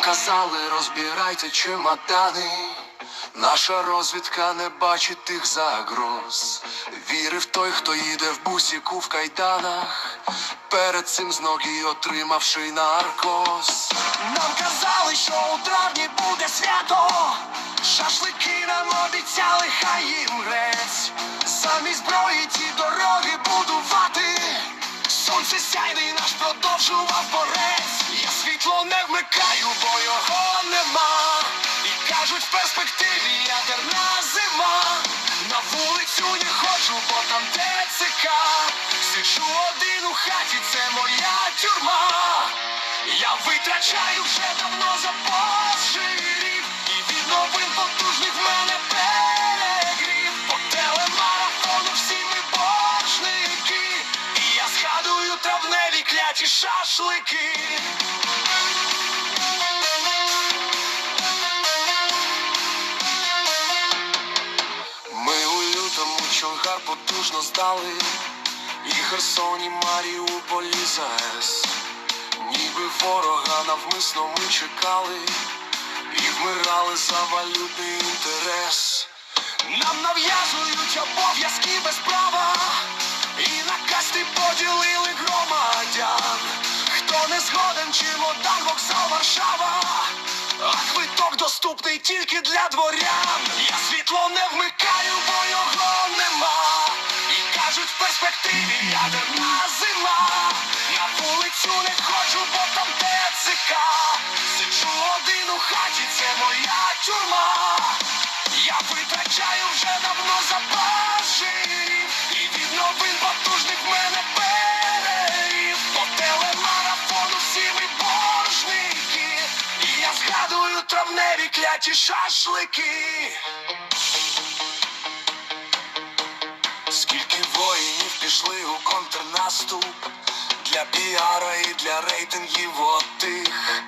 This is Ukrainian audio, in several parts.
казали, розбирайте чемодани. Наша розвідка не бачить тих загроз. Вірив той, хто їде в бусіку в кайданах. Перед цим з ноги отримавши наркоз. Нам казали, що у травні буде свято. Шашлики нам обіцяли, хай їм грець. Замість зброї ті дороги будувати. Сонце сяйний наш продовжував борець. Я світло не вмикаю, Сиджу один у хаті, це моя тюрма. Я витрачаю вже давно запас жирів. І від новин потужних в мене перегрів. По телемарафону всі ми боржники. І я згадую травневі кляті шашлики. Ми у лютому Чонгар потужно здали. І Херсон, і Маріуполі ЗАЕС. Ніби ворога навмисно ми чекали. І вмирали за валютний інтерес. Нам нав'язують обов'язки без права. І на касти поділили громадян. Хто не згоден, чемодан, вокзал Варшава. А квиток доступний тільки для дворян. Перспективі ядерна зима. На вулицю не ходжу, бо там ТЦК. Сиджу один у хаті, це моя тюрма. Я витрачаю вже давно запас жирів. І від новин потужних мене перерів. По телемарафону всі ми боржники. І я згадую травневі кляті шашлики. Скільки воїнів пішли у контрнаступ для піара і для рейтингів отих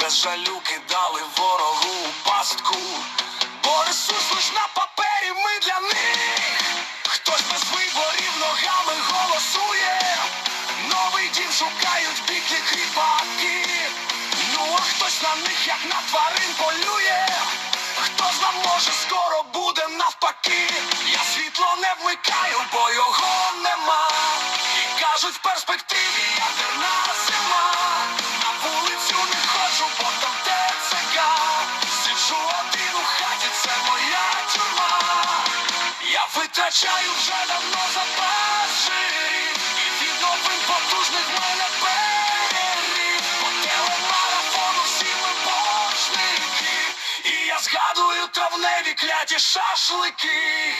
без жалю кидали ворогу у пастку, бо ресурс лиш на папері ми для них. Хтось без виборів ногами голосує, новий дім шукають біглі кріпаки. Ну а хтось на них як на тварин полює. Хто зна може скоро буде навпаки. Я світло не вмикаю, кажуть, в перспективі ядерна зима. На вулицю не ходжу, бо там ТЦК. Сиджу один у хаті, це моя тюрма. Я витрачаю вже давно запас жирів. І від новин потужних мене перерів. По телемарафону всі ми. І я згадую травневі кляті шашлики.